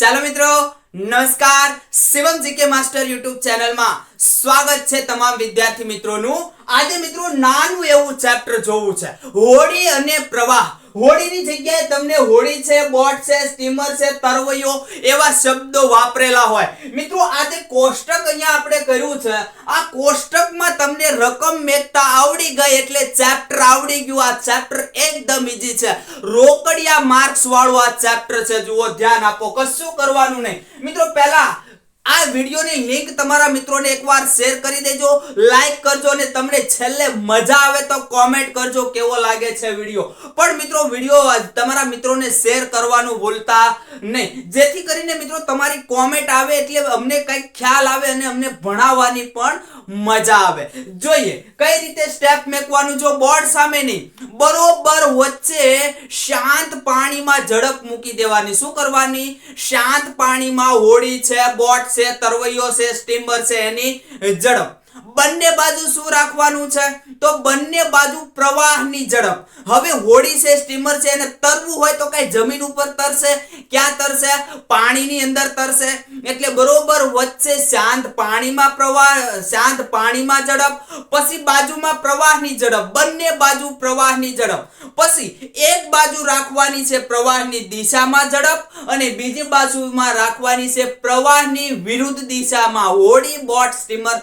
ચાલો મિત્રો, નમસ્કાર. શિવમ જીકે માસ્ટર યુટ્યુબ ચેનલમાં સ્વાગત છે તમામ વિદ્યાર્થી મિત્રોનું. આજે મિત્રો નાનું એવું ચેપ્ટર જોવું છે. હોળી અને પ્રવાહ. હોળીની જગ્યાએ તમને હોડી છે, બોટ છે, સ્ટીમર છે, તરવૈયો એવા શબ્દો વાપરેલા હોય. મિત્રો, આજે કોષ્ટક અહીંયા આપણે કર્યું છે. આ કોષ્ટકમાં તમને રકમ મેકતા આવડી ગઈ એટલે ચેપ્ટર આવડી ગયું. આ ચેપ્ટર એકદમ ઈઝી છે. રોકડિયા માર્ક્સ વાળું આ ચેપ્ટર છે. જુઓ, ધ્યાન આપો. કશું કરવાનું નહીં. મિત્રો, પહેલા આ વિડીયોની લિંક તમારા મિત્રોને એકવાર શેર કરી દેજો લાઈક કરજો અને તમને છેલ્લે મજા આવે તો કોમેન્ટ કરજો કેવો લાગે છે વીડિયો. પણ મિત્રો, વીડિયો તમારા મિત્રોને શેર કરવાનું ભૂલતા નહીં. જેથી કરીને મિત્રો, તમારી કોમેન્ટ આવે એટલે અમને કંઈક ખ્યાલ આવે અને અમને ભણાવવાની પણ મજા આવે. જોઈએ, કઈ રીતે સ્ટેપ મેકવાનું જો બોર્ડ સામે નહીં બરોબર વચ્ચે શાંત પાણીમાં ઝડપ મૂકી દેવાની. શું કરવાની? શાંત પાણીમાં હોડી છે, બોટ છે, તરવૈયો છે, સ્ટીમર છે, એની ઝડપ. બંને બાજુ શું રાખવાનું છે? તો બંને બાજુ પ્રવાહની ઝડપ. હવે હોડી છે, સ્ટીમર છે, એને તરવું હોય તો કઈ જમીન ઉપર તરશે. ક્યાં તરશે? પાણીની અંદર તરશે. એટલે બરોબર વચ્ચે શાંત પાણીમાં પ્રવાહ, શાંત પાણીમાં ઝડપ. પછી બાજુમાં પ્રવાહની ઝડપ. બંને બાજુ પ્રવાહની ઝડપ. પછી એક બાજુ રાખવાની છે પ્રવાહની દિશામાં ઝડપ અને બીજી બાજુમાં રાખવાની છે પ્રવાહની વિરુદ્ધ દિશામાં. હોડી, બોટ, સ્ટીમર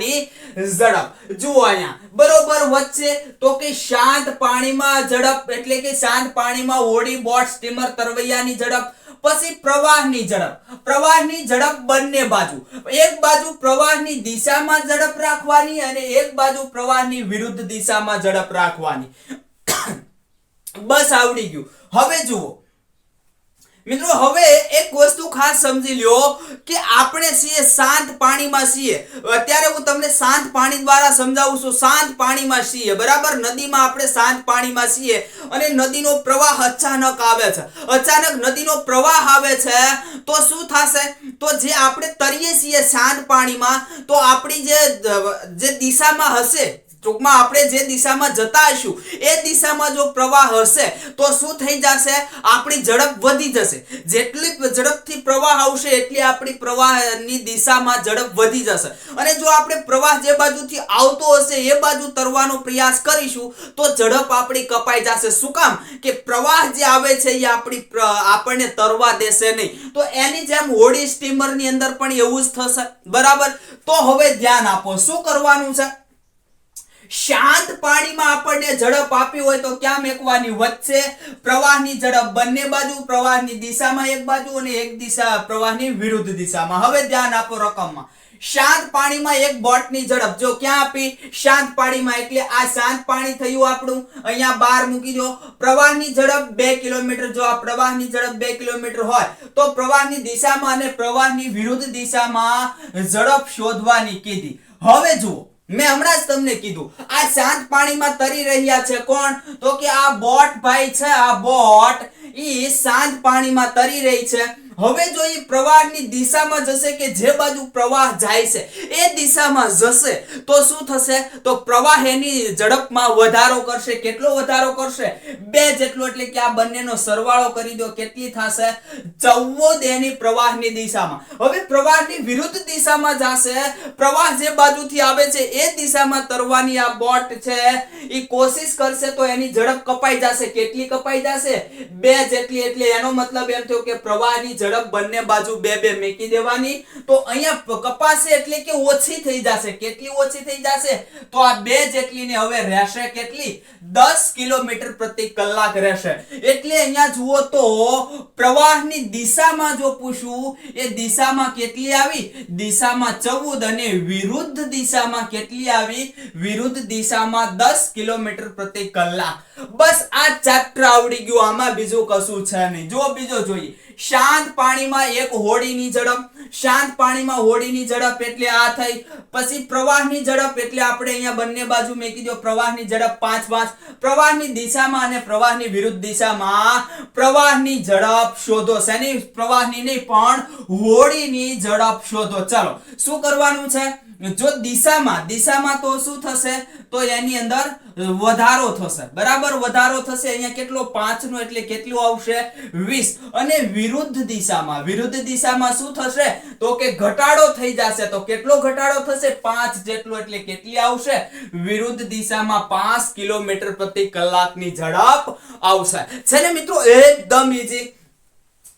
તરવૈયાની ઝડપ. જુઓ અહીંયા. બરોબર વચ્ચે તો કે શાંત પાણીમાં ઝડપ એટલે કે શાંત પાણીમાં હોડી, બોટ, સ્ટીમર, તરવૈયાની ઝડપ. પછી પ્રવાહની ઝડપ. પ્રવાહની ઝડપ બંને બાજુ. એક બાજુ પ્રવાહની દિશામાં ઝડપ રાખવાની અને એક બાજુ પ્રવાહની વિરુદ્ધ દિશામાં ઝડપ રાખવાની. બસ આવડી ગયું. હવે જુઓ. મિત્રો, હવે એક વસ્તુ ખાસ સમજી લ્યો કે આપણે છીએ શાંત પાણીમાં છીએ. અત્યારે હું તમને શાંત પાણી દ્વારા સમજાવું છું. શાંત પાણીમાં છીએ, બરાબર? નદીમાં આપણે શાંત પાણીમાં છીએ અને નદીનો પ્રવાહ અચાનક આવે છે. અચાનક નદીનો પ્રવાહ આવે છે, તો શું થશે? તો જે આપણે તરીએ છીએ શાંત પાણીમાં, તો આપણી જે દિશામાં હશે ટૂંકમાં આપણે જે દિશામાં જતા હશું એ દિશામાં જો પ્રવાહ હશે, તો શું થઈ જશે? આપણી ઝડપ વધી જશે. જેટલી ઝડપથી પ્રવાહ આવશે, એટલી આપણી પ્રવાહની દિશામાં ઝડપ વધી જશે. અને જો આપણે પ્રવાહ જે બાજુથી આવતો હશે, એ બાજુ તરવાનો પ્રયાસ કરીશું, તો ઝડપ આપણી કપાઈ જશે. શું કામ? કે પ્રવાહ જે આવે છે, એ આપણી આપણને તરવા દેશે નહીં. તો એની જેમ હોડી સ્ટીમરની અંદર પણ એવું જ થશે. બરાબર? તો હવે ધ્યાન આપો. શું કરવાનું છે? શાંત પાણીમાં આપણને ઝડપ આપી હોય તો ક્યાં મેકવાની વધશે? પ્રવાહની ઝડપ બંને બાજુ, પ્રવાહની દિશામાં એક બાજુ અને એક દિશા, પ્રવાહની વિરુદ્ધ દિશામાં. હવે ધ્યાન આપો રકમમાં. શાંત પાણીમાં એક બોટની ઝડપ. જો ક્યાં આપી? શાંત પાણીમાં. એટલે આ શાંત પાણી થયું આપણું. અહીંયા બાર મૂકી દો. પ્રવાહની ઝડપ બે કિલોમીટર. જો આ પ્રવાહની ઝડપ બે કિલોમીટર હોય, તો પ્રવાહની દિશામાં અને પ્રવાહની વિરુદ્ધ દિશામાં ઝડપ શોધવાની કીધી. હવે જુઓ. મેં હમણાં જ તમને કીધું, આ શાંત પાણીમાં તરી રહ્યા છે કોણ? તો કે આ બોટ ભાઈ છે, આ બોટ શાંત પાણીમાં તરી રહી છે. હવે જો એ પ્રવાહની દિશામાં જશે કે જે બાજુ પ્રવાહ જાય છે, એ દિશામાં જશે, તો શું થશે? તો પ્રવાહ એની ઝડપમાં વધારો કરશે. કેટલો વધારો કરશે? બે જેટલો, એટલે કે આ બંનેનો સરવાળો કરી દો, કેટલી થશે? ચૌદ એની પ્રવાહની દિશામાં. હવે પ્રવાહની વિરુદ્ધ દિશામાં જશે. પ્રવાહ જે બાજુથી આવે છે, એ દિશામાં તરવાની આ બોટ છે. એ કોશિશ કરશે તો એની ઝડપ કપાઈ જશે. કેટલી કપાઈ જશે? બે જેટલી એટલે, એનો મતલબ એમ થયો કે પ્રવાહની ઝડપ બંને બાજુ બે બે મેકી દેવાની. તો અહીંયા કપાશે એટલે કે ઓછી થઈ જશે. કેટલી ઓછી થઈ જશે? તો આ બે જેટલી ને હવે રહેશે કેટલી? દસ કિલોમીટર પ્રતિ કલાક રહેશે. એટલે અહીંયા જુઓ તો પ્રવાહની દિશામાં જો પૂછું, એ દિશામાં કેટલી આવી? દિશામાં ચૌદ અને વિરુદ્ધ દિશામાં કેટલી આવી? વિરુદ્ધ દિશામાં દસ કિલોમીટર પ્રતિ કલાક. બસ આ ચેપ્ટર આવડી ગયું, આમાં બીજું કશું છે નહીં. જો બીજો જોઈએ. શાંત પાણીમાં એક હોડીની ઝડપ, શાંત પાણીમાં હોડીની ઝડપ એટલે આ થઈ. પછી પ્રવાહની ઝડપ એટલે આપણે અહીંયા બંને બાજુ મેં કીધું પ્રવાહની ઝડપ પાંચ પાંચ પ્રવાહની દિશામાં અને પ્રવાહની વિરુદ્ધ દિશામાં. પ્રવાહની ઝડપ શોધો, શેની પ્રવાહની નહીં, પણ હોડીની ઝડપ શોધો. ચાલો, શું કરવાનું છે? જો દિશામાં દિશામાં તો શું થશે? તો એની અંદર વધારો થશે. બરાબર? વધારો થશે. અહીંયા કેટલો? પાંચ નો એટલે કેટલું આવશે? વીસ. અને વિરુદ્ધ દિશામાં વિરુદ્ધ દિશામાં શું થશે? તો કે ઘટાડો થઈ જશે. તો કેટલો ઘટાડો થશે? પાંચ જેટલો એટલે કેટલી આવશે? વિરુદ્ધ દિશામાં પાંચ કિલોમીટર પ્રતિ કલાકની ઝડપ આવશે. છે ને મિત્રો? એકદમ ઈઝી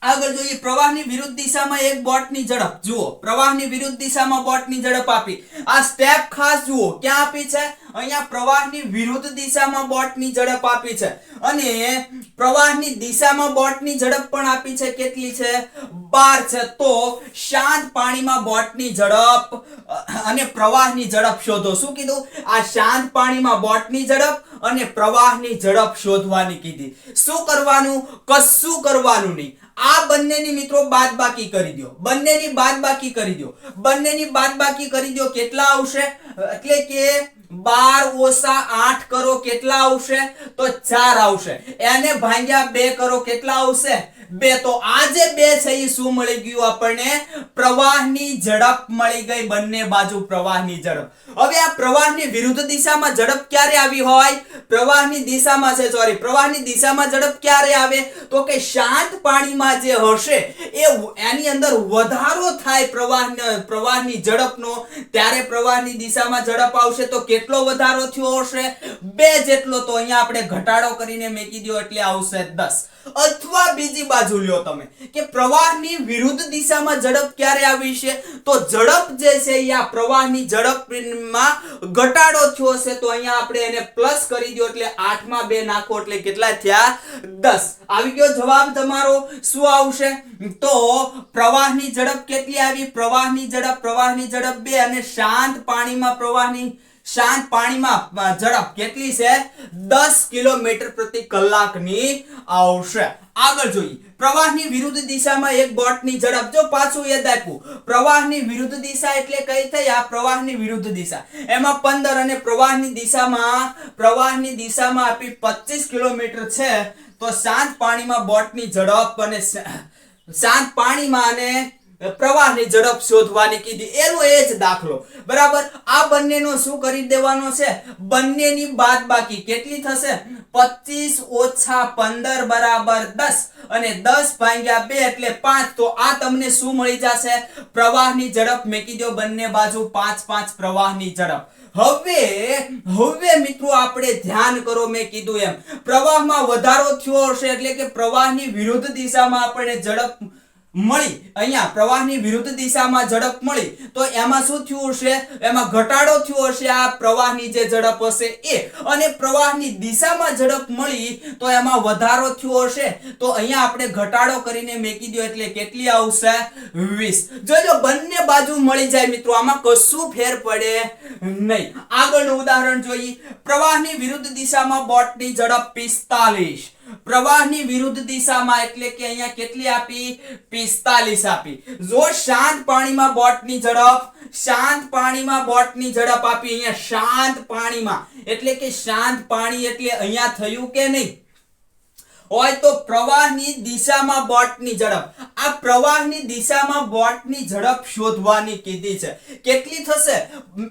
આગળ જોઈએ, પ્રવાહની વિરુદ્ધ દિશામાં એક બોટની ઝડપ. જુઓ, પ્રવાહની વિરુદ્ધ દિશામાં બોટની ઝડપ આપી. આ સ્ટેપ ખાસ જુઓ, ક્યાં આપી છે? અહીંયા પ્રવાહની વિરુદ્ધ દિશામાં બોટની ઝડપ આપી છે. અને પ્રવાહની દિશામાં બોટની ઝડપ પણ આપી છે. કેટલી છે? બાર છે. તો શાંત પાણીમાં બોટની ઝડપ, અને પ્રવાહની ઝડપ શોધો. શું કીધું? આ શાંત પાણીમાં બોટની ઝડપ અને પ્રવાહની ઝડપ શોધવાની કીધી. શું કરવાનું? કશું કરવાનું નહીં. આ બંનેની મિત્રો બાદબાકી કરી દો. બંનેની બાદબાકી કરી દો. બંનેની બાદબાકી કરી દો કેટલા આવશે? એટલે કે બાર ઓછા આઠ કરો કેટલા આવશે? તો ચાર આવશે. એને ભાંગ્યા બે કરો કેટલા આવશે? બે તો આ જે બે છે એ શું મળી ગયું આપણને? પ્રવાહની ઝડપ મળી ગઈ બંને બાજુ પ્રવાહની ઝડપ. હવે આ પ્રવાહની વિરુદ્ધ દિશામાં ઝડપ ક્યારે આવી હોય? પ્રવાહની દિશામાં છે સોરી પ્રવાહની દિશામાં ઝડપ ક્યારે આવે? તો કે શાંત પાણીમાં જે હશે એ એની અંદર વધારો થાય પ્રવાહ પ્રવાહની ઝડપનો, ત્યારે પ્રવાહની દિશામાં ઝડપ આવશે તો કેટલો વધારો થયો હશે? બે જેટલો તો અહીંયા આપણે ઘટાડો કરીને મેકી દો એટલે આવશે દસ. અથવા બીજી બાજુ લ્યો તમે, કે પ્રવાહની વિરુદ્ધ દિશામાં ઝડપ ક્યારે આવી છે? તો ઝડપ જે છે એ આ પ્રવાહની ઝડપમાં ઘટાડો થયો છે તો અહીંયા આપણે એને પ્લસ કરી દો એટલે આઠમાં બે નાખો એટલે કેટલા થયા દસ. આવી ગયો જવાબ તમારો. શું આવશે? તો પ્રવાહની ઝડપ કેટલી આવી? પ્રવાહની ઝડપ પ્રવાહની ઝડપ બે અને શાંત પાણીમાં પ્રવાહની, શાંત પાણીમાં ઝડપ કેટલી છે? દસ કિલોમીટર પ્રતિ કલાકની આવશે. આગળ જોઈએ. પ્રવાહની વિરુદ્ધ દિશામાં એક બોટની ઝડપ. જો પાછું યાદ આપ્યું, પ્રવાહની વિરુદ્ધ દિશા એટલે કઈ થઈ? આ પ્રવાહની વિરુદ્ધ દિશા. એમાં પંદર અને પ્રવાહની દિશામાં પ્રવાહની દિશામાં આપી પચીસ કિલોમીટર છે. તો શાંત પાણીમાં બોટની ઝડપ અને શાંત પાણીમાં અને પ્રવાહની ઝડપ શોધવાની કીધી. એનો એ જ દાખલો. બરાબર? આ બંનેનો શું કરી દેવાનો છે? બંનેની બાદબાકી કેટલી થશે? 25 ઓછા 15 બરાબર દસ અને દસ ભાગ્યા બે એટલે પાંચ. તો આ તમને શું મળી જશે? પ્રવાહની ઝડપ મેકી દો બંને બાજુ 5 5 પ્રવાહની ઝડપ. હવે હવે મિત્રો આપણે ધ્યાન કરો મેં કીધું એમ. પ્રવાહમાં વધારો થયો હશે એટલે કે પ્રવાહની વિરુદ્ધ દિશામાં આપણે ઝડપ મળી. અહીંયા પ્રવાહની વિરુદ્ધ દિશામાં ઝડપ મળી. તો એમાં શું થયું હશે? એમાં ઘટાડો થયો હશે આ પ્રવાહની જે ઝડપ હશે એ. અને પ્રવાહની દિશામાં ઝડપ મળી તો એમાં વધારો થયો હશે. તો અહીંયા આપણે ઘટાડો કરીને મેકી દો એટલે કેટલી આવશે? 20 જોજો, બંને બાજુ મળી જાય મિત્રો. આમાં કશું ફેર પડે નહીં. આગળનું ઉદાહરણ જોઈએ. પ્રવાહની વિરુદ્ધ દિશામાં બોટની ઝડપ 45 પ્રવાહની વિરુદ્ધ દિશામાં એટલે કે અહીંયા કેટલી આપી? 45 આપી. જો શાંત પાણીમાં બોટની ઝડપ, શાંત પાણીમાં બોટની ઝડપ આપી અહીંયા, શાંત પાણીમાં. એટલે કે શાંત પાણી એટલે અહીંયા થયું કે નહીં? હોય તો પ્રવાહની દિશામાં બોટની ઝડપ. આ પ્રવાહની દિશામાં બોટની ઝડપ શોધવાની કીધી છે. કેટલી થશે?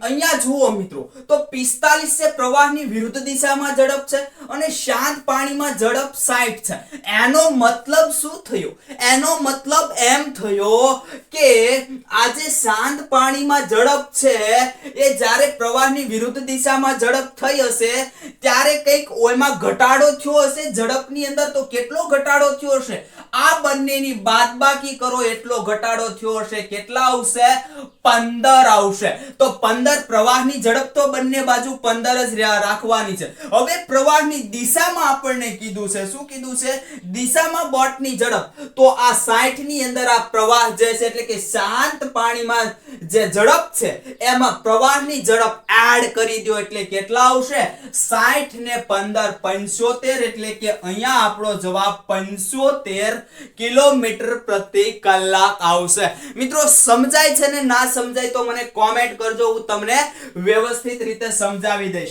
અહીંયા જુઓ મિત્રો. તો 45 છે પ્રવાહની વિરુદ્ધ દિશામાં ઝડપ છે અને શાંત પાણીમાં ઝડપ 60 છે. એનો મતલબ શું થયો? એનો મતલબ એમ થયો કે આજે શાંત પાણીમાં ઝડપ છે, એ જ્યારે પ્રવાહની વિરુદ્ધ દિશામાં ઝડપ થઈ હશે, ત્યારે કંઈક ઓયમાં ઘટાડો થયો હશે, ઝડપની અંદર તો કેટલો ઘટાડો થયો હશે? આ બંનેની બાદબાકી કરો, એટલો ઘટાડો થયો હશે. કેટલા આવશે? 15 આવશે. તો 15 પ્રવાહની ઝડપ તો બંને બાજુ 15 જ રાખવાની છે. હવે પ્રવાહની દિશામાં આપણને કીધું છે. શું કીધું છે? દિશામાં બોટની ઝડપ. તો આ 60 ની અંદર આ પ્રવાહ જે છે, એટલે કે શાંત પાણીમાં જે ઝડપ છે, એમાં પ્રવાહની ઝડપ એડ કરી દો એટલે કેટલા આવશે? 60 ને 15 75 એટલે કે અહીંયા જવાબ 75 કિલોમીટર પ્રતિ કલાક આવશે. મિત્રો, સમજાય છે ને ના સમજાય તો મને કોમેન્ટ કરજો, હું તમને વ્યવસ્થિત રીતે સમજાવી દઈશ.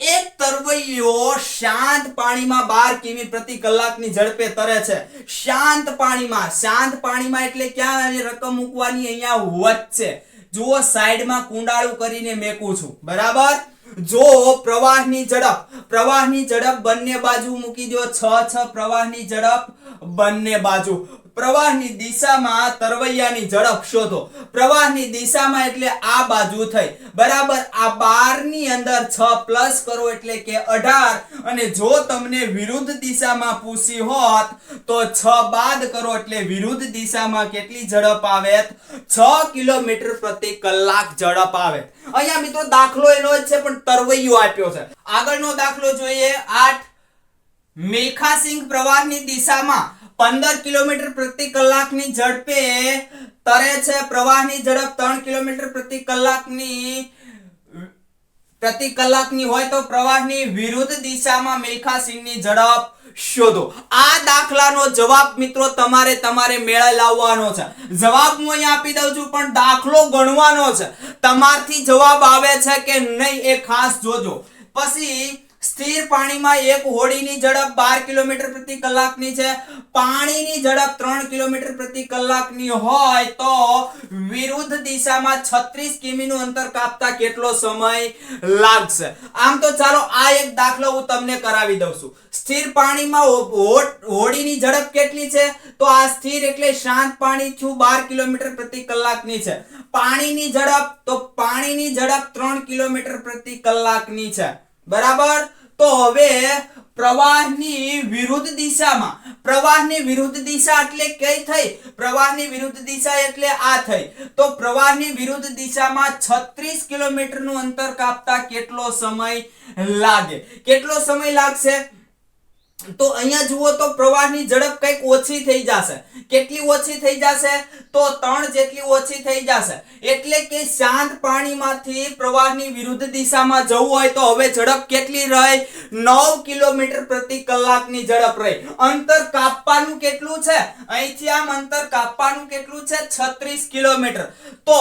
એક તરવૈયો શાંત પાણીમાં બાર કિમી પ્રતિ કલાકની ઝડપે તરે છે. શાંત પાણીમાં શાંત પાણીમાં એટલે ક્યાં રકમ મૂકવાની અહીંયા વચ્ચે જુઓ, સાઈડમાં કુંડાળું કરીને મેકું છું. બરાબર? જો પ્રવાહની ઝડપ પ્રવાહની ઝડપ બંને બાજુ મૂકી દો છ છ, પ્રવાહની ઝડપ બંને બાજુ. પ્રવાહની દિશામાં તરવૈયાની ઝડપ શોધો. પ્રવાહની દિશામાં એટલે આ બાજુ થઈ. બરાબર, આ બારની અંદર છ પ્લસ કરો એટલે કે અઢાર. અને જો તમને વિરુદ્ધ દિશામાં પૂછી હોત, તો છ બાદ કરો એટલે વિરુદ્ધ દિશામાં કેટલી ઝડપ આવે? છ કિલોમીટર પ્રતિ કલાક ઝડપ આવે. અહીંયા મિત્રો દાખલો એનો જ છે, પણ તરવૈયો આપ્યો છે. આગળનો દાખલો જોઈએ. આઠ. મિલ્ખાસિંહ પ્રવાહની દિશામાં પંદર કિલોમીટર પ્રતિ કલાકની ઝડપે તરે છે પ્રવાહની ઝડપ ત્રણ કિલોમીટર પ્રતિ કલાકની પ્રતિ કલાકની હોય તો પ્રવાહની વિરુદ્ધ દિશામાં મિલ્ખાસિંગની ઝડપ શોધો. આ દાખલાનો જવાબ મિત્રો તમારે તમારે મેળે લાવવાનો છે. જવાબ હું અહીંયા આપી દઉં છું, પણ દાખલો ગણવાનો છે. તમારથી જવાબ આવે છે કે નહીં એ ખાસ જોજો. પછી સ્થિર પાણીમાં એક હોડીની ઝડપ બાર કિલોમીટર પ્રતિ કલાકની છે. પાણીની ઝડપ ત્રણ કિલોમીટર પ્રતિ કલાકની હોય તો વિરુદ્ધ દિશામાં છત્રીસ કિમીનું અંતર કાપતા કેટલો સમય લાગશે? આમ તો ચાલો આ એક દાખલો હું તમને કરાવી દઉં છું. સ્થિર પાણીમાં હોડીની ઝડપ કેટલી છે? તો આ સ્થિર એટલે શાંત પાણી છું બાર કિલોમીટર પ્રતિ કલાકની છે. પાણીની ઝડપ, તો પાણીની ઝડપ ત્રણ કિલોમીટર પ્રતિ કલાકની છે. બરાબર? તો હવે પ્રવાહની વિરુદ્ધ દિશામાં, પ્રવાહની વિરુદ્ધ દિશા એટલે કઈ થઈ? પ્રવાહની વિરુદ્ધ દિશા એટલે આ થઈ. તો પ્રવાહની વિરુદ્ધ દિશામાં 36 કિલોમીટરનું અંતર કાપતા કેટલો સમય લાગે? કેટલો સમય લાગશે? તો અહીંયા જુઓ તો પ્રવાહની ઝડપ કંઈક ઓછી થઈ જશે. કેટલી ઓછી થઈ જશે? તો ત્રણ જેટલી ઓછી થઈ જશે. એટલે કે શાંત પાણીમાંથી પ્રવાહની વિરુદ્ધ દિશામાં જવું હોય તો હવે ઝડપ કેટલી રહે? નવ કિલોમીટર પ્રતિ કલાકની ઝડપ રહી. અંતર કાપવાનું કેટલું છે? અહીંથી આમ અંતર કાપવાનું કેટલું છે? છત્રીસ કિલોમીટર. તો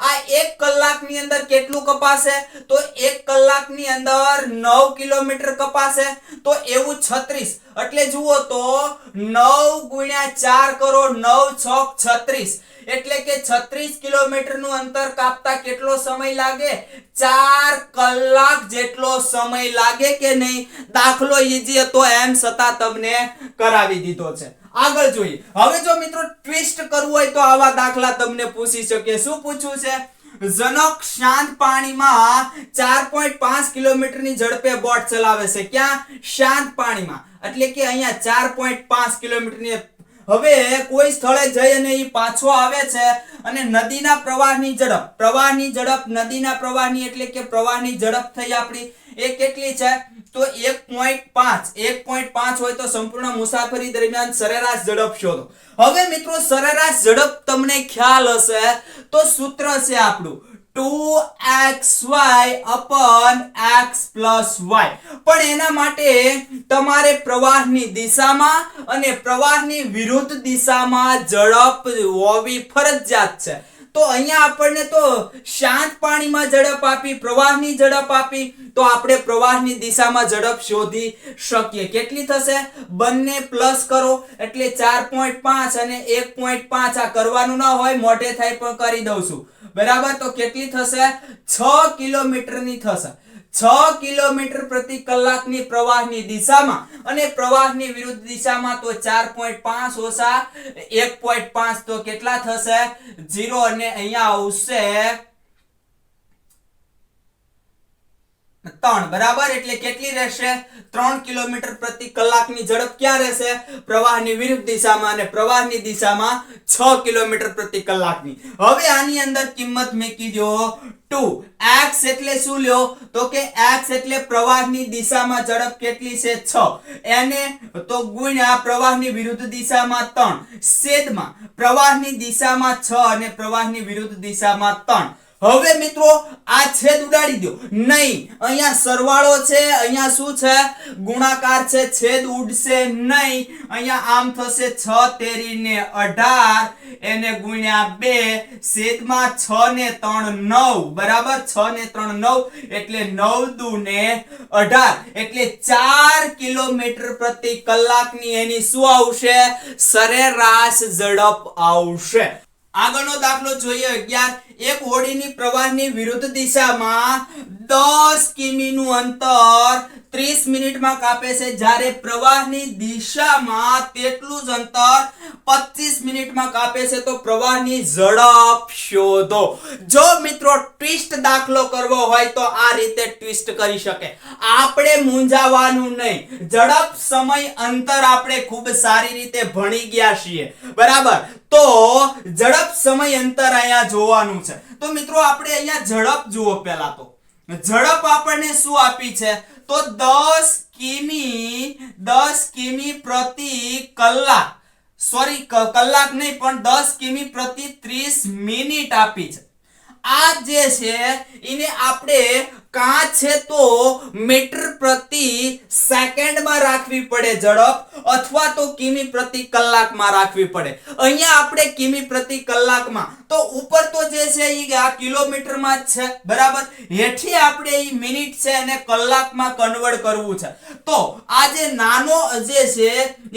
આ એક કલાકની અંદર કેટલું કપાશે? તો એક કલાકની અંદર નવ કિલોમીટર કપાશે. તો એવું છત્રીસ એટલે જુઓ તો નવ ગુણ્યા ચાર કરો નવ છોક છત્રીસ. એટલે કે છત્રીસ કિલોમીટરનું અંતર કાપતા કેટલો સમય લાગે? ચાર કલાક જેટલો સમય લાગે કે નહીં? દાખલો ઈજી હતો એમ છતાં તમને કરાવી દીધો છે. આગળ જોઈએ. હવે જો મિત્રો ટ્વિસ્ટ કરવું હોય તો આવા દાખલા તમને પૂછી શકે. શું પૂછવું છે? જનક શાંત પાણીમાં ચાર પોઈન્ટ પાંચ કિલોમીટરની ઝડપે બોટ ચલાવે છે. ક્યાં? શાંત પાણીમાં. એટલે કે અહીંયા ચાર પોઈન્ટ પાંચ કિલોમીટરની હવે કોઈ સ્થળે જઈ અને એ પાછો આવે છે અને નદીના પ્રવાહની ઝડપ પ્રવાહની ઝડપ, નદીના પ્રવાહની એટલે કે પ્રવાહની ઝડપ થઈ આપણી, એ કેટલી છે? તો એક પોઈન્ટ પાંચ, એક પોઈન્ટ પાંચ હોય તો સંપૂર્ણ મુસાફરી દરમિયાન સરેરાશ ઝડપ શોધો. હવે મિત્રો, સરેરાશ ઝડપ તમને ખ્યાલ હશે તો સૂત્ર છે આપણું. ટુ એક્સ વાય અપન એક્સ પણ એના માટે તમારે પ્રવાહની દિશામાં અને પ્રવાહની વિરુદ્ધ દિશામાં ઝડપ હોવી ફરજિયાત છે. તો અહીંયા આપણને તો શાંત પાણીમાં ઝડપ આપી, પ્રવાહની ઝડપ આપી, તો આપણે પ્રવાહની દિશામાં ઝડપ શોધી શકીએ. કેટલી થશે? બંને પ્લસ કરો, એટલે ચાર પોઈન્ટ પાંચ અને એક પોઈન્ટ પાંચ આ કરવાનું ના હોય, મોઢે થાય પણ કરી દઉં છું. બરાબર? તો કેટલી થશે? છ કિલોમીટરની થશે. છ કિલોમીટર પ્રતિ કલાકની પ્રવાહની દિશામાં અને પ્રવાહની વિરુદ્ધ દિશામાં તો ચાર પોઈન્ટ પાંચ ઓછા એક પોઈન્ટ પાંચ તો કેટલા થશે? જીરો અને અહીંયા આવશે ત્રણ, બરાબર? એટલે કેટલી રહેશે? ત્રણ કિલોમીટર પ્રતિ કલાકની ઝડપ ક્યાં રહેશે? પ્રવાહની વિરુદ્ધ દિશામાં અને પ્રવાહની દિશામાં છ કિલોમીટર પ્રતિ કલાકની. હવે આની અંદર કિંમત મૂકી દો ટુ. એક્સ એટલે શું લ્યો? તો કે એક્સ એટલે પ્રવાહની દિશામાં ઝડપ કેટલી છે? છ. એને તો ગુણ્યા પ્રવાહની વિરુદ્ધ દિશામાં ત્રણ. છેદમાં પ્રવાહની દિશામાં છ અને પ્રવાહની વિરુદ્ધ દિશામાં ત્રણ. હવે મિત્રો, આ છેદ ઉડાડી દો નહીં, અહીંયા સરવાળો છે, અહીંયા શું છે? ગુણાકાર છે, છેદ ઉડશે નહીં. અહીંયા આમ થશે છ તેરીને અઢાર, એને ગુણ્યા બે, છેદમાં છ ને ત્રણ નવ. બરાબર? છ ને ત્રણ નવ, એટલે નવ દુ ને અઢાર. એટલે ચાર કિલોમીટર પ્રતિ કલાકની એની શું આવશે? સરેરાશ ઝડપ આવશે. આગળનો દાખલો જોઈએ. અગિયાર. એક હોડીની પ્રવાહની વિરુદ્ધ દિશામાં દસ કિમીનું અંતર ત્રીસ મિનિટમાં કાપે છે. જ્યારે પ્રવાહની દિશામાં તેટલું જ અંતર પચીસ મિનિટમાં કાપે છે, તો પ્રવાહની ઝડપ શોધો. જો મિત્રો ટ્વિસ્ટ દાખલો કરવો હોય, તો આ રીતે ટ્વિસ્ટ કરી શકે. આપણે મૂંઝાવાનું નહીં. ઝડપ, સમય, અંતર આપણે ખૂબ સારી રીતે ભણી ગયા છીએ. બરાબર? તો ઝડપ, સમય, અંતર અહીંયા જોવાનું છે. તો મિત્રો, આપણે અહીંયા ઝડપ જુઓ પહેલા તો. ઝડપ આપણને શું આપી છે? તો દસ કિમી દસ કિમી પ્રતિ કલાક. સોરી કલાક નહીં, પણ દસ કિમી પ્રતિ 30 મિનિટ આપી છે. આ જે છે, એને આપણે કાં છે તો મીટર પ્રતિ સેકન્ડમાં રાખવી પડે ઝડપ, અથવા તો કિમી પ્રતિ કલાકમાં રાખવી પડે. અહીંયા આપણે કિમી પ્રતિ કલાકમાં, તો ઉપર તો જે છે એ આ કિલોમીટરમાં જ છે, બરાબર? હેઠી આપણે એ મિનિટ છે એને કલાકમાં કન્વર્ટ કરવું છે. તો આ જે નાનો જે છે,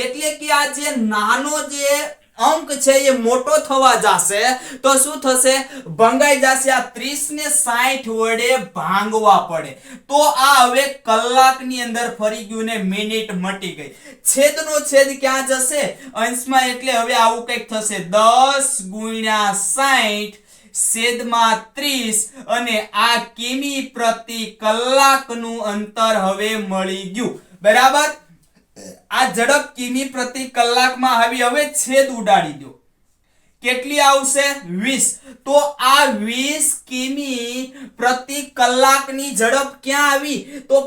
એટલે કે આ જે નાનો જે અંક છે એ મોટો થવા જશે, તો શું થશે? ભંગાઈ જશે, આ 30 ને 60 વડે ભાંગવા પડે. તો આ હવે કલાકની અંદર ફરી ગયું ને મિનિટ મટી ગઈ. છેદનો છેદ ક્યાં જશે? અંશમાં એટલે હવે આવું કંઈક થશે. 10 ગુણ્યા 60 છેદમાં 30 અને આ કિમી પ્રતિ કલાકનું અંતર હવે મળી ગયું. બરાબર? આ ઝડપ કિમી પ્રતિ કલાકમાં આવી હવે છેદ ઉડાડી દો. કેટલી આવશે? 20 તો આ 20 કિમી પ્રતિ કલાકની ઝડપ ક્યાં આવી? તો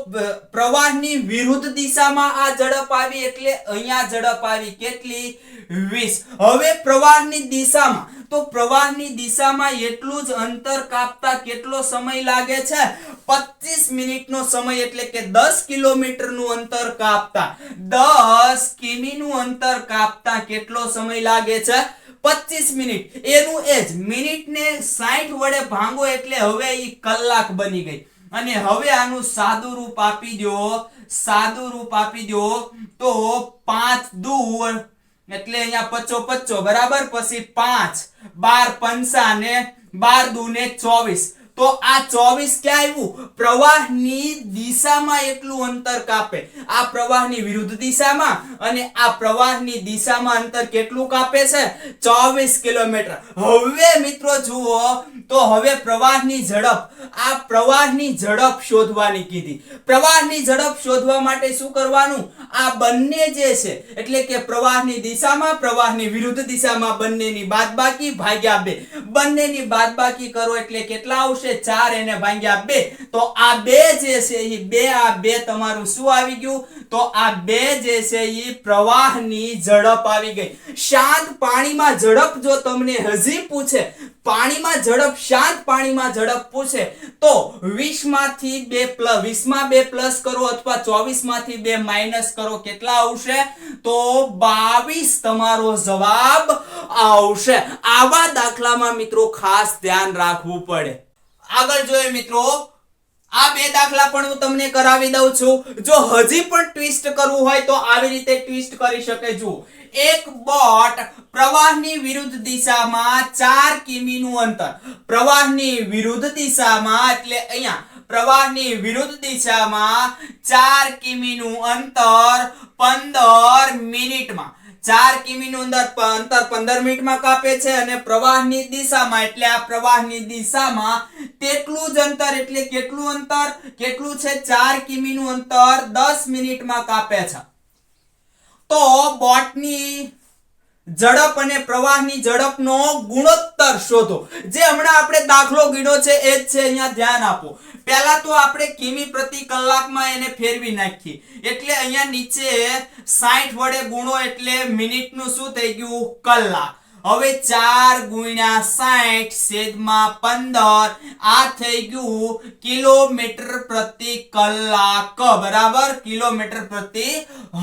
પ્રવાહની વિરુદ્ધ દિશામાં આ ઝડપ આવી એટલે અહીંયા ઝડપ આવી કેટલી? 20 હવે પ્રવાહની દિશામાં, તો પ્રવાહની દિશામાં એટલું જ અંતર કાપતા કેટલો સમય લાગે છે? 25 મિનિટનો સમય એટલે કે 10 કિલોમીટરનું અંતર કાપતા. 10 કિમીનું અંતર કાપતા કેટલો સમય લાગે છે? 25 મિનિટ. એનું એ જ. મિનિટને સાઠ વડે ભાંગો એટલે હવે એ કલાક બની ગઈ. અને હવે આનું સાદું રૂપ આપી દો સાદું રૂપ આપી દો તો પાંચ દૂર. એટલે અહીંયા પચો પચ્ચો બરાબર? પછી પાંચ. બાર પંચા ને બાર દુ ને ચોવીસ. તો આ ચોવીસ ક્યાં આવ્યું? પ્રવાહની દિશામાં એટલું અંતર કાપે. આ પ્રવાહની વિરુદ્ધ દિશામાં અને આ પ્રવાહની દિશામાં અંતર કેટલું કાપે છે? ચોવીસ કિલોમીટર. હવે મિત્રો જુઓ, તો હવે પ્રવાહની ઝડપ. આ પ્રવાહની ઝડપ શોધવાની કીધી. પ્રવાહની ઝડપ શોધવા માટે શું કરવાનું? આ બંને જે છે, એટલે કે પ્રવાહની દિશામાં, પ્રવાહની વિરુદ્ધ દિશામાં બંનેની બાદબાકી ભાગ્યા બે. બંનેની બાદબાકી કરો એટલે કેટલા આવશે? ચાર એને ભાંગ્યા બે. તો આ બે જે છે એ બે, આ બે તમારું શું આવી ગયું? તો આ બે જે છે એ પ્રવાહની ઝડપ આવી ગઈ. શાંત પાણીમાં ઝડપ જો તમને હજી પૂછે, પાણીમાં ઝડપ, શાંત પાણીમાં ઝડપ પૂછે, તો 20 માંથી બે પ્લસ 20 માં બે પ્લસ કરો અથવા 24 માંથી બે માઇનસ કરો, કેટલા આવશે? તો 22 તમારો જવાબ આવશે. આવા દાખલામાં મિત્રો ખાસ ધ્યાન રાખવું પડે. આગળ જોઈએ મિત્રો, આ બે દાખલા પણ હું તમને કરાવી દઉં છું. જો હજી પણ ટ્વિસ્ટ કરવું હોય તો આવી રીતે ટ્વિસ્ટ કરી શકે જુઓ એક બોટ પ્રવાહની વિરુદ્ધ દિશામાં ચાર કિમીનું અંતર. પ્રવાહની વિરુદ્ધ દિશામાં, એટલે અહીંયા, પ્રવાહની વિરુદ્ધ દિશામાં ચાર કિમીનું અંતર પંદર મિનિટમાં. ચાર કિમીનું અંદર અંતર પંદર મિનિટમાં કાપે છે અને પ્રવાહની દિશામાં, એટલે આ પ્રવાહની દિશામાં તેટલું જ અંતર, એટલે કેટલું અંતર? કેટલું છે? ચાર કિમીનું અંતર દસ મિનિટમાં કાપે છે. તો બોટની ઝડપ અને પ્રવાહની ઝડપનો ગુણોત્તર શોધો. જે હમણાં આપણે દાખલો ગીડો છે, એ જ છે, અહીંયા ધ્યાન આપો. પહેલા તો આપણે કિમી પ્રતિ કલાકમાં એને ફેરવી નાખીએ. એટલે અહીંયા નીચે 60 વડે ગુણો એટલે મિનિટનું શું થઈ ગયું? કલાક. હવે ચાર ગુણ્યા સાઠ છેદમાં પંદર, આ થઈ ગયું કિલોમીટર પ્રતિ કલાક, બરાબર? કિલોમીટર પ્રતિ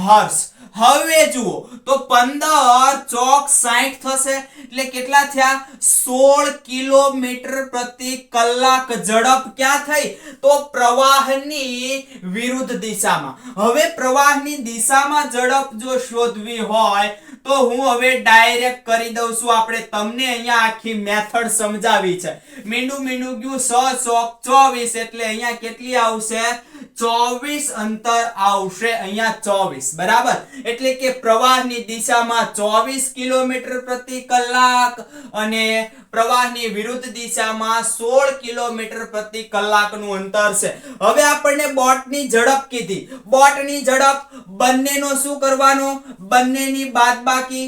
હર્ષ હવે જુઓ, તો પંદર ચોક સાઠ થશે. એટલે કેટલા થયા? સોળ કિલોમીટર પ્રતિ કલાક ઝડપ ક્યાં થઈ? તો પ્રવાહની વિરુદ્ધ દિશામાં. હવે પ્રવાહની દિશામાં ઝડપ જો શોધવી હોય, તો હું હવે ડાયરેક્ટ કરી દઉં છું, આપણે તમને અહીંયા આખી મેથડ સમજાવી છે. મીંડું મીંડું ગયું, સો સો, ચોવીસ એટલે અહીંયા કેટલી આવશે? ચોવીસ અંતર આવશે અહીંયા ચોવીસ, બરાબર? એટલે કે પ્રવાહની દિશામાં ચોવીસ કિલોમીટર પ્રતિ કલાક અને પ્રવાહની વિરુદ્ધ દિશામાં સોળ કિલોમીટર પ્રતિ કલાકનું અંતર છે. હવે આપણને બોટની ઝડપ કીધી. બોટની ઝડપ બંનેનો શું કરવાનો? બંનેની બાદબાકી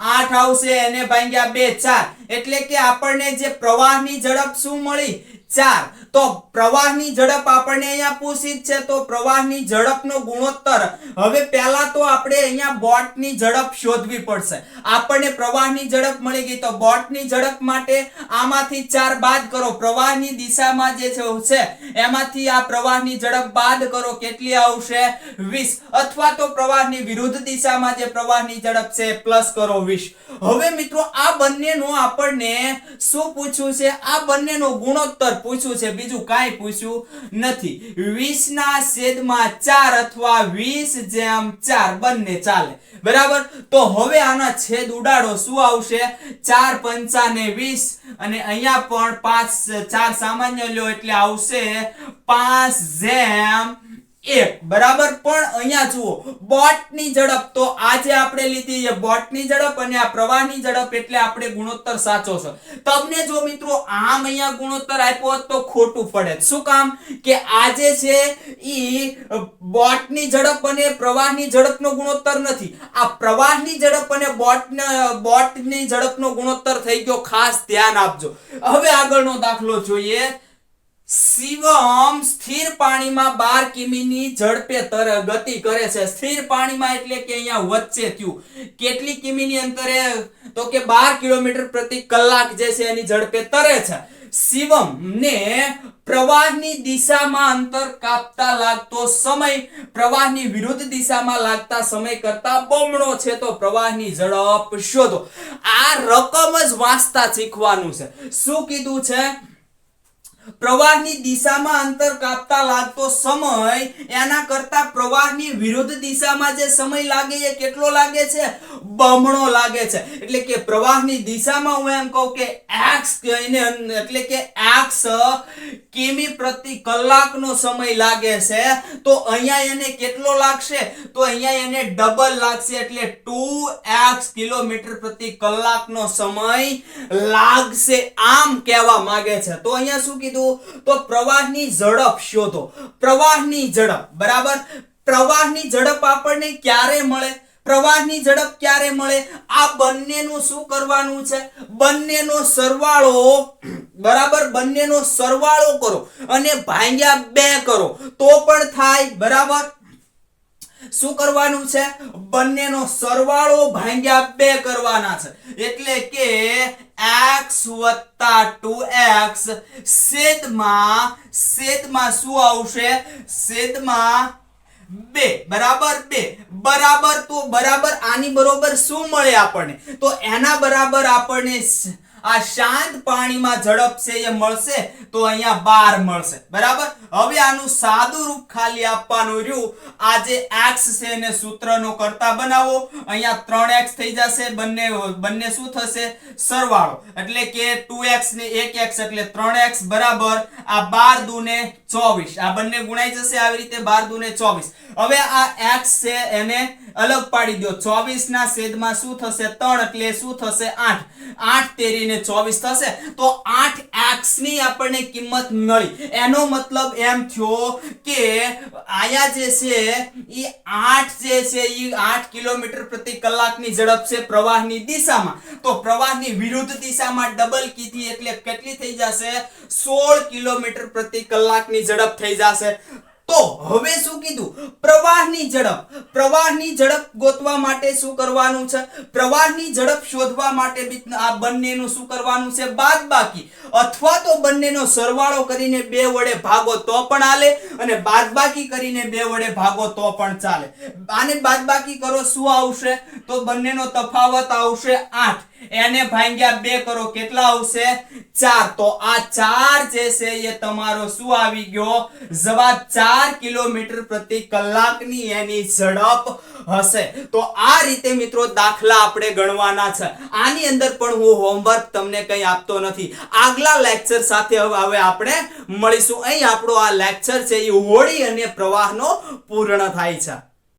આઠ આવશે એને ભાંગ્યા બે ચાર. એટલે કે આપણને જે પ્રવાહની ઝડપ શું મળી? ચાર તો પ્રવાહની ઝડપ આપણને અહીંયા પૂછી જ છે, તો પ્રવાહની ઝડપનો ગુણોત્તર. હવે પહેલા તો આપણે અહીંયા બોટની ઝડપ શોધવી પડશે. આપણને પ્રવાહની ઝડપ મળી ગઈ, તો બોટની ઝડપ માટે આમાંથી ચાર બાદ કરો. પ્રવાહની દિશામાં જે છે એમાંથી આ પ્રવાહની ઝડપ બાદ કરો. કેટલી આવશે? 20 અથવા તો પ્રવાહની વિરુદ્ધ દિશામાં જે પ્રવાહની ઝડપ છે પ્લસ કરો 20 હવે મિત્રો, આ બંનેનો આપણને શું પૂછ્યું છે? આ બંનેનો ગુણોત્તર પૂછ્યું છે, બીજું કાંઈ પૂછ્યું નથી. 20 ના છેદમાં 4 અથવા 20 જેમ 4 બંને ચાલે. બરાબર? તો હવે આના છેદ ઉડાડો, શું આવશે? 4 પંચાને 20 અને અહીંયા પણ 5 4 સામાન્ય લ્યો એટલે આવશે 5 જેમ એક. બરાબર? પણ અહીંયા જુઓ, બોટની ઝડપ તો આજે આપણે લીધી છે. બોટની ઝડપ અને આ પ્રવાહની ઝડપ એટલે આપણે ગુણોત્તર સાચો છે. તમને જો મિત્રો આમ અહીંયા ગુણોત્તર આપ્યો હોત તો ખોટું પડે. શું કામ? કે આજે છે ઈ બોટની ઝડપ અને પ્રવાહની ઝડપનો ગુણોત્તર નથી. આ પ્રવાહની ઝડપ અને બોટના, બોટની ઝડપનો ગુણોત્તર થઈ ગયો. ખાસ ધ્યાન આપજો. હવે આગળનો દાખલો જોઈએ. શિવમ સ્થિર પાણીમાં બાર કિમીની ઝડપે તર ગતિ કરે છે. સ્થિર પાણીમાં એટલે કે અહીંયા વચ્ચે થયું. કેટલી કિમીની અંતરે? તો કે બાર કિલોમીટર પ્રતિ કલાક જે છે એની ઝડપે તરે છે. શિવમ ને પ્રવાહની દિશામાં અંતર કાપતા લાગતો સમય, પ્રવાહની વિરુદ્ધ દિશામાં લાગતા સમય કરતા બમણો છે. તો પ્રવાહની ઝડપ શોધો. આ રકમ જ વાંચતા શીખવાનું છે. શું કીધું છે? પ્રવાહની દિશામાં અંતર કાપતા લાગતો સમય, એના કરતા પ્રવાહની વિરુદ્ધ દિશામાં જે સમય લાગે એ કેટલો લાગે છે? બમણો લાગે છે. એટલે કે પ્રવાહની દિશામાં હું એમ કહું કે એક્સ એટલે કે એક્સ કિમી પ્રતિ કલાકનો સમય લાગે છે. તો અહીંયા એને કેટલો લાગશે? તો અહીંયા એને ડબલ લાગશે. એટલે ટુ એક્સ કિલોમીટર પ્રતિ કલાકનો સમય લાગશે આમ કહેવા માંગે છે. તો અહીંયા શું કીધું? તો પ્રવાહની ઝડપ શોધો. પ્રવાહની ઝડપ. બરાબર? પ્રવાહની ઝડપ આપણને ક્યારે મળે? પ્રવાહની ઝડપ ક્યારે મળે? આ બંનેનું શું કરવાનું છે? બંનેનો સરવાળો બરાબર? બંનેનો સરવાળો કરો અને ભાંગ્યા બે કરો. તો પણ થાય. બરાબર? શું કરવાનું છે? બંનેનો સરવાળો ભાંગ્યા બે કરવાના છે. એટલે કે x 2x છેદમાં છેદમાં શું આવશે? છેદમાં બે. બરાબર બે. બરાબર તો બરાબર આની બરોબર શું મળે આપણને? તો એના બરાબર આપણને આ શાંત પાણીમાં ઝડપ એ મળશે તો અહીંયા બાર મળશે. બરાબર? હવે આનું સાદું રૂપ ખાલી આપવાનું રહ્યું. આ જે એક્સ છે એને સૂત્રનો કરતા બનાવો. અહીંયા 3x થઈ જશે, બંને બંને શું થશે? સરવાળો. એટલે કે 2x ને 1x એટલે 3x બરાબર? આ 12 દુને 24 આ બંને ગુણાઈ જશે આવી રીતે 12 દુને 24 હવે આ એક્સ છે એને અલગ પાડી દો 24 ના છેદમાં શું થશે? ત્રણ એટલે શું થશે? 8 8 તેરીને 24 થશે, તો 8x ની આપણને કિંમત મળી. એનો મતલબ એમ થયો કે આયા જે છે એ આઠ જે છે એ આઠ કિલોમીટર પ્રતિ કલાકની ઝડપ છે પ્રવાહની દિશામાં. તો પ્રવાહની વિરુદ્ધ દિશામાં ડબલ કીધી એટલે કેટલી થઈ જશે? સોળ કિલોમીટર પ્રતિ કલાકની ઝડપ થઈ જશે. તો હવે શું કીધું? પ્રવાહની ઝડપ. પ્રવાહની ઝડપ ગોતવા માટે શું કરવાનું છે? પ્રવાહની ઝડપ શોધવા માટે આ બંનેનું શું કરવાનું છે? બાદબાકી. અથવા તો બંનેનો સરવાળો કરીને બે વડે ભાગો તો પણ હાલે અને બાદબાકી કરીને બે વડે ભાગો તો પણ ચાલે. આને બાદબાકી કરો, શું આવશે? તો બંનેનો તફાવત આવશે 8 એને ભાંગ્યા બે કરો, કેટલા આવશે? ચાર. તો આ ચાર જે છે એ તમારો શું આવી ગયો? જવાબ ચાર કિલોમીટર પ્રતિ કલાકની એની ઝડપ હશે. તો આ રીતે મિત્રો દાખલા આપણે ગણવાના છે. આની અંદર પણ હું હોમવર્ક તમને કંઈ આપતો નથી. આગલા લેક્ચર સાથે હવે આપણે મળીશું. અહીં આપણો આ લેક્ચર છે એ હોળી અને પ્રવાહનો પૂર્ણ થાય છે.